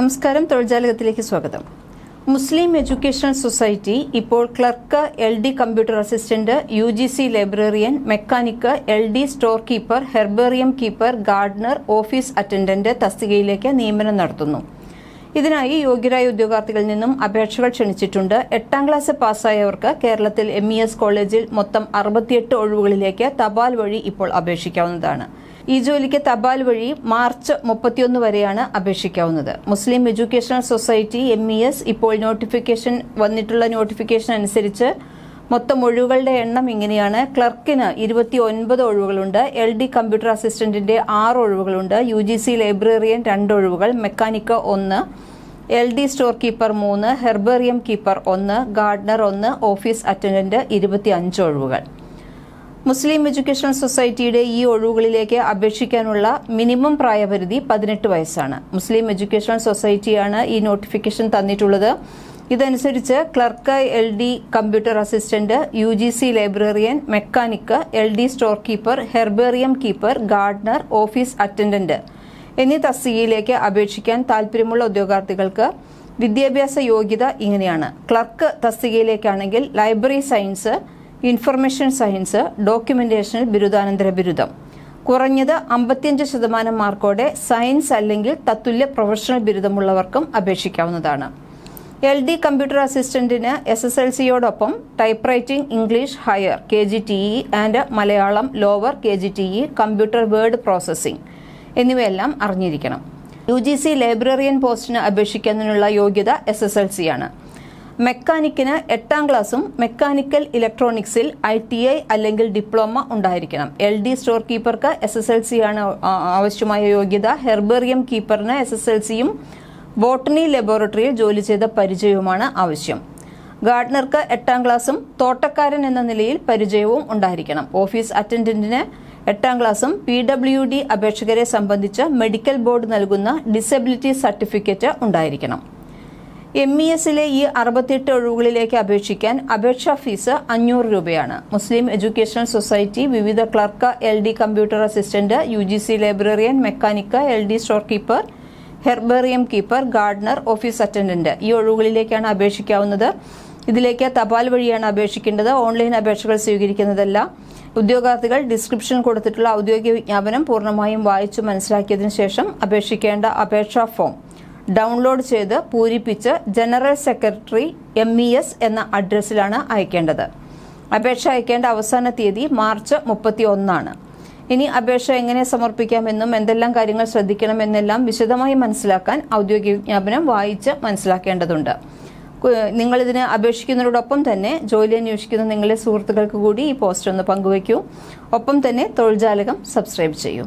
നമസ്കാരം തൊഴിൽജാലകത്തിലേക്ക് സ്വാഗതം. മുസ്ലിം എഡ്യൂക്കേഷണൽ സൊസൈറ്റി ഇപ്പോൾ clerk L D computer assistant U G C librarian mechanic L D store keeper herbarium keeper gardener office attendant തസ്തികയിലേക്ക് നിയമനം നടത്തുന്നു. ഇതിനായി യോഗ്യരായ ഉദ്യോഗാർത്ഥികളിൽ നിന്നും അപേക്ഷകൾ ക്ഷണിച്ചിട്ടുണ്ട്. എട്ടാം ക്ലാസ് പാസ്സായവർക്ക് കേരളത്തിൽ എം ഇ എസ് കോളേജിൽ മൊത്തം അറുപത്തിയെട്ട് ഒഴിവുകളിലേക്ക് തപാൽ വഴി ഇപ്പോൾ അപേക്ഷിക്കാവുന്നതാണ്. ഈ ജോലിക്ക് തപാൽ വഴി മാർച്ച് മുപ്പത്തിയൊന്ന് വരെയാണ് അപേക്ഷിക്കാവുന്നത്. Muslim educational society M E S ഇപ്പോൾ നോട്ടിഫിക്കേഷൻ വന്നിട്ടുള്ള നോട്ടിഫിക്കേഷൻ അനുസരിച്ച് മൊത്തം ഒഴിവുകളുടെ എണ്ണം ഇങ്ങനെയാണ്. ക്ലർക്കിന് ഇരുപത്തി ഒൻപത് ഒഴിവുകളുണ്ട്. എൽ ഡി കമ്പ്യൂട്ടർ അസിസ്റ്റന്റിന്റെ ആറ് ഒഴിവുകളുണ്ട്. യു ജി സി ലൈബ്രറിയൻ രണ്ട് ഒഴിവുകൾ. മെക്കാനിക്ക ഒന്ന് എൽ ഡി സ്റ്റോർ കീപ്പർ മൂന്ന് ഹെർബേറിയം കീപ്പർ ഒന്ന് ഗാർഡനർ ഒന്ന് ഓഫീസ് അറ്റൻഡന്റ് ഇരുപത്തി അഞ്ച് ഒഴിവുകൾ. മുസ്ലിം എഡ്യൂക്കേഷൻ സൊസൈറ്റിയുടെ ഈ ഒഴിവുകളിലേക്ക് അപേക്ഷിക്കാനുള്ള മിനിമം പ്രായപരിധി പതിനെട്ട് വയസ്സാണ്. മുസ്ലിം എഡ്യൂക്കേഷൻ സൊസൈറ്റിയാണ് ഈ നോട്ടിഫിക്കേഷൻ തന്നിട്ടുള്ളത്. ഇതനുസരിച്ച് clerk L D computer assistant U G C librarian mechanic L D store keeper herbarium keeper gardener office attendant എന്നീ തസ്തികയിലേക്ക് അപേക്ഷിക്കാൻ താൽപ്പര്യമുള്ള ഉദ്യോഗാർത്ഥികൾക്ക് വിദ്യാഭ്യാസ യോഗ്യത ഇങ്ങനെയാണ്. ക്ലർക്ക് തസ്തികയിലേക്കാണെങ്കിൽ ലൈബ്രറി സയൻസ് ഇൻഫർമേഷൻ സയൻസ് ഡോക്യുമെന്റേഷനിൽ ബിരുദാനന്തര ബിരുദം. കുറഞ്ഞത് അമ്പത്തിയഞ്ച് ശതമാനം മാർക്കോടെ സയൻസ് അല്ലെങ്കിൽ തത്തുല്യ പ്രൊഫഷണൽ ബിരുദമുള്ളവർക്കും അപേക്ഷിക്കാവുന്നതാണ്. എൽ ഡി കമ്പ്യൂട്ടർ അസിസ്റ്റന്റിന് S S L സിയോടൊപ്പം type writing English higher K G T E and Malayalam lower K G T E computer word processing എന്നിവയെല്ലാം അറിഞ്ഞിരിക്കണം. യു ജി സി ലൈബ്രറിയൻ പോസ്റ്റിന് അപേക്ഷിക്കുന്നതിനുള്ള യോഗ്യത എസ് എസ് എൽ സി ആണ്. മെക്കാനിക്കിന് എട്ടാം ക്ലാസ്സും mechanical ഇലക്ട്രോണിക്സിൽ ഐ ടി ഐ അല്ലെങ്കിൽ ഡിപ്ലോമ ഉണ്ടായിരിക്കണം. എൽ ഡി സ്റ്റോർ കീപ്പർക്ക് എസ് എസ് എൽ സി ആണ് ആവശ്യമായ യോഗ്യത. ഹെർബേറിയം കീപ്പറിന് എസ് എസ് എൽ സിയും ബോട്ടണി ലബോറട്ടറിയിൽ ജോലി ചെയ്ത പരിചയവുമാണ് ആവശ്യം. ഗാർഡനർക്ക് എട്ടാം ക്ലാസ്സും തോട്ടക്കാരൻ എന്ന നിലയിൽ പരിചയവും ഉണ്ടായിരിക്കണം. ഓഫീസ് അറ്റൻഡന്റിന് എട്ടാം ക്ലാസ്സും പി ഡബ്ല്യു ഡി അപേക്ഷകരെ സംബന്ധിച്ച് മെഡിക്കൽ ബോർഡ് നൽകുന്ന ഡിസബിലിറ്റി സർട്ടിഫിക്കറ്റ് ഉണ്ടായിരിക്കണം. എം ഇ എസിലെ ഈ അറുപത്തിയെട്ട് ഒഴിവുകളിലേക്ക് അപേക്ഷിക്കാൻ അപേക്ഷാ ഫീസ് അഞ്ഞൂറ് രൂപയാണ്. മുസ്ലിം എഡ്യൂക്കേഷണൽ സൊസൈറ്റി വിവിധ clerk L D computer assistant U G C librarian mechanic L D store keeper herbarium keeper gardener office attendant. ഈ ഒഴിവുകളിലേക്കാണ് അപേക്ഷിക്കാവുന്നത്. ഇതിലേക്ക് തപാൽ വഴിയാണ് അപേക്ഷിക്കേണ്ടത്. ഓൺലൈൻ അപേക്ഷകൾ സ്വീകരിക്കുന്നതല്ല. ഉദ്യോഗാർത്ഥികൾ ഡിസ്ക്രിപ്ഷൻ കൊടുത്തിട്ടുള്ള ഔദ്യോഗിക വിജ്ഞാപനം പൂർണമായും വായിച്ചു മനസ്സിലാക്കിയതിനു ശേഷം അപേക്ഷിക്കേണ്ട അപേക്ഷാ ഫോം. ഡൗൺലോഡ് ചെയ്ത് പൂരിപ്പിച്ച് general secretary M E S എന്ന അഡ്രസ്സിലാണ് അയക്കേണ്ടത്. അപേക്ഷ അയക്കേണ്ട അവസാന തീയതി മാർച്ച് മുപ്പത്തി ഒന്നാണ് ഇനി അപേക്ഷ എങ്ങനെ സമർപ്പിക്കാമെന്നും എന്തെല്ലാം കാര്യങ്ങൾ ശ്രദ്ധിക്കണമെന്നെല്ലാം വിശദമായി മനസ്സിലാക്കാൻ ഔദ്യോഗിക വിജ്ഞാപനം വായിച്ച് മനസ്സിലാക്കേണ്ടതുണ്ട്. നിങ്ങളിതിന് അപേക്ഷിക്കുന്നതോടൊപ്പം തന്നെ ജോലി അന്വേഷിക്കുന്ന നിങ്ങളുടെ സുഹൃത്തുക്കൾക്ക് കൂടി ഈ പോസ്റ്റ് ഒന്ന് പങ്കുവയ്ക്കൂ. ഒപ്പം തന്നെ തൊഴിൽ ജാലകം സബ്സ്ക്രൈബ് ചെയ്യൂ.